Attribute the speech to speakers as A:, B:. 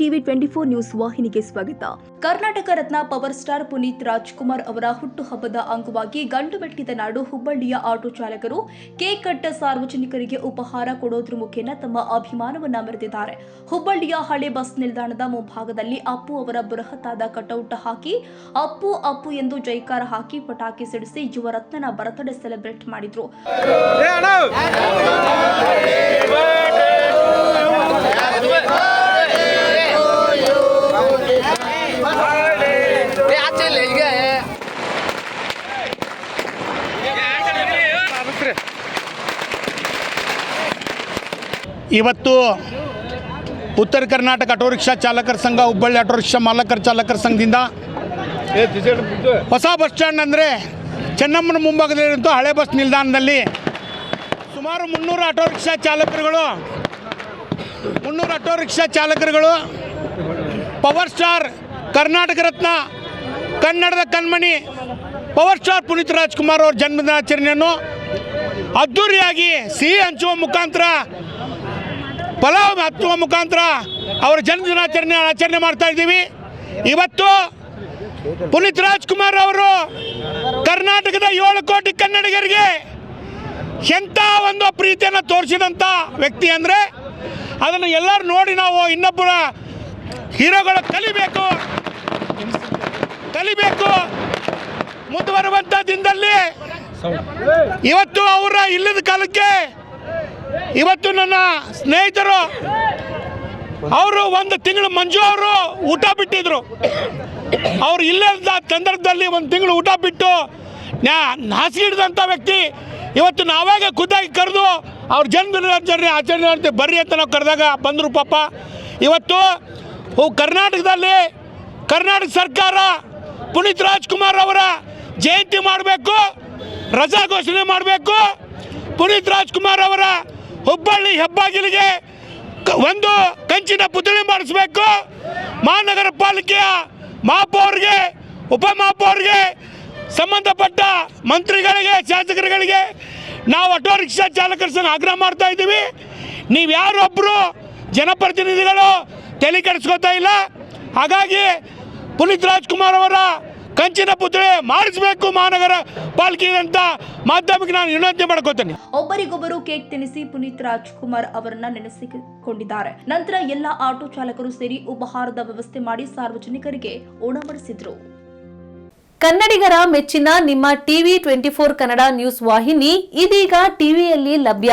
A: TV twenty four news ವಾಹಿನಿಗೆ ಸ್ವಾಗತ. Karnataka Ratna power star Puneeth Rajkumar ಅವರ ಹುಟ್ಟುಹಬ್ಬದ ಅಂಗವಾಗಿ ಗಂಡು ಮೆಟ್ಟಿದ ನಾಡು ಹುಬ್ಬಳ್ಳಿಯ ಆಟೋ ಚಾಲಕರು ಕೇಕ್ ಕಟ್ಟ ಸಾರ್ವಜನಿಕರಿಗೆ ಉಪಹಾರ ಕೊಡೋದ್ರ ಮುಖೇನ ತಮ್ಮ ಅಭಿಮಾನವನ್ನ ಮೆರೆದಿದ್ದಾರೆ. ಹುಬ್ಬಳ್ಳಿಯ ಹಳೆ ಬಸ್ ನಿಲ್ದಾಣದ ಮುಂಭಾಗದಲ್ಲಿ ಅಪ್ಪು ಅವರ ಬೃಹತ್ತಾದ ಕಟೌಟ್ ಹಾಕಿ, ಅಪ್ಪು ಅಪ್ಪು ಎಂದು ಜೈಕಾರ ಹಾಕಿ ಪಟಾಕಿ ಸಿಡಿಸಿ ಯುವರತ್ನನ ಬರ್ತಡೇ ಸೆಲೆಬ್ರೇಟ್ ಮಾಡಿದ್ರು.
B: ಇವತ್ತು ಉತ್ತರ ಕರ್ನಾಟಕ ಆಟೋ ರಿಕ್ಷಾ ಚಾಲಕರ ಸಂಘ ಹುಬ್ಬಳ್ಳಿ ಆಟೋ ರಿಕ್ಷಾ ಮಾಲಕರ ಚಾಲಕರ ಸಂಘದಿಂದ ಹೊಸ ಬಸ್ ಸ್ಟ್ಯಾಂಡ್ ಅಂದರೆ ಚೆನ್ನಮ್ಮನ ಮುಂಭಾಗದಲ್ಲಿರುವಂಥ ಹಳೆ ಬಸ್ ನಿಲ್ದಾಣದಲ್ಲಿ ಸುಮಾರು ಮುನ್ನೂರು ಆಟೋ ರಿಕ್ಷಾ ಚಾಲಕರುಗಳು ಮುನ್ನೂರು ಆಟೋ ರಿಕ್ಷಾ ಚಾಲಕರುಗಳು ಪವರ್ ಸ್ಟಾರ್ ಕರ್ನಾಟಕ ರತ್ನ ಕನ್ನಡದ ಕಣ್ಮಣಿ ಪವರ್ ಸ್ಟಾರ್ ಪುನೀತ್ ರಾಜ್ಕುಮಾರ್ ಅವ್ರ ಜನ್ಮದಿನಾಚರಣೆಯನ್ನು ಅದ್ದೂರಿಯಾಗಿ ಸಿಹಿ ಹಂಚುವ ಮುಖಾಂತರ ಫಲಾವ್ ಹತ್ತುವ ಮುಖಾಂತರ ಅವರ ಜನ್ಮದಿನಾಚರಣೆ ಆಚರಣೆ ಮಾಡ್ತಾ ಇದ್ದೀವಿ. ಇವತ್ತು ಪುನೀತ್ ರಾಜ್ಕುಮಾರ್ ಅವರು ಕರ್ನಾಟಕದ ಏಳು ಕೋಟಿ ಕನ್ನಡಿಗರಿಗೆ ಎಂಥ ಒಂದು ಪ್ರೀತಿಯನ್ನು ತೋರಿಸಿದಂಥ ವ್ಯಕ್ತಿ ಅಂದರೆ ಅದನ್ನು ಎಲ್ಲರೂ ನೋಡಿ ನಾವು ಇನ್ನೊಬ್ಬರ ಹೀರೋಗಳು ಕಲಿಬೇಕು. ಕಲಿಬೇಕು. ಮುಂದುವರುವಂಥ ದಿನದಲ್ಲಿ ಇವತ್ತು ಅವರ ಇಲ್ಲದ ಕಾಲಕ್ಕೆ ಇವತ್ತು ನನ್ನ ಸ್ನೇಹಿತರು, ಅವರು ಒಂದು ತಿಂಗಳು ಮಂಜು ಅವರು ಊಟ ಬಿಟ್ಟಿದ್ರು. ಅವ್ರು ಇಲ್ಲದ ಸಂದರ್ಭದಲ್ಲಿ ಒಂದು ತಿಂಗಳು ಊಟ ಬಿಟ್ಟು ನಾಸಿ ಹಿಡಿದಂತ ವ್ಯಕ್ತಿ, ಇವತ್ತು ನಾವಾಗ ಖುದ್ದಾಗಿ ಕರೆದು ಅವ್ರ ಜನ್ಮದಿನಾಚರಣೆ ಆಚರಣೆ ಅಂತ ಬರ್ರಿ ಅಂತ ನಾವು ಕರೆದಾಗ ಬಂದರು ಪಾಪ. ಇವತ್ತು ಕರ್ನಾಟಕದಲ್ಲಿ ಕರ್ನಾಟಕ ಸರ್ಕಾರ ಪುನೀತ್ ರಾಜ್ಕುಮಾರ್ ಅವರ ಜಯಂತಿ ಮಾಡಬೇಕು, ರಜಾ ಘೋಷಣೆ ಮಾಡಬೇಕು. ಪುನೀತ್ ರಾಜ್ಕುಮಾರ್ ಅವರ ಹುಬ್ಬಳ್ಳಿ ಹೆಬ್ಬಾಗಿಲಿಗೆ ಒಂದು ಕಂಚಿನ ಪುತ್ಥಳಿ ಮಾಡಿಸ್ಬೇಕು. ಮಹಾನಗರ ಪಾಲಿಕೆಯ ಮಹಾಪೌರ್ಗೆ ಉಪಮಹಾಪೌರ್ಗೆ ಸಂಬಂಧಪಟ್ಟ ಮಂತ್ರಿಗಳಿಗೆ, ಶಾಸಕರುಗಳಿಗೆ ನಾವು ಆಟೋ ರಿಕ್ಷಾ ಚಾಲಕರ ಸಂಘ ಆಗ್ರಹ ಮಾಡ್ತಾ ಇದ್ದೀವಿ. ನೀವು ಯಾರೊಬ್ಬರು ಜನಪ್ರತಿನಿಧಿಗಳು ತಲೆ ಕೆಡಿಸ್ಕೊತಾ ಇಲ್ಲ. ಹಾಗಾಗಿ ಪುನೀತ್ ರಾಜ್ಕುಮಾರ್ ಅವರ ಕಂಚಿನ ಪುತ್ರಿ ಮಾಡಿಸ್ಬೇಕು ಮಹಾನಗರ ಪಾಲಿಕೆ ಅಂತ ಮಾಧ್ಯಮಕ್ಕೆ ನಾನು ವಿನಂತಿ ಮಾಡ್ಕೋತೇನೆ.
A: ಒಬ್ಬರಿಗೊಬ್ಬರು ಕೇಕ್ ತಿನ್ನಿಸಿ ಪುನೀತ್ ರಾಜ್ಕುಮಾರ್ ಅವರನ್ನ ನೆನೆಸಿಕೊಂಡಿದ್ದಾರೆ. ನಂತರ ಎಲ್ಲಾ ಆಟೋ ಚಾಲಕರು ಸೇರಿ ಉಪಹಾರದ ವ್ಯವಸ್ಥೆ ಮಾಡಿ ಸಾರ್ವಜನಿಕರಿಗೆ ಉಣಬಡಿಸಿದ್ರು
C: ಕನ್ನಡಿಗರ ಮೆಚ್ಚಿನ ನಿಮ್ಮ TV twenty four Kannada news ವಾಹಿನಿ ಇದೀಗ ಟಿವಿಯಲ್ಲಿ ಲಭ್ಯ.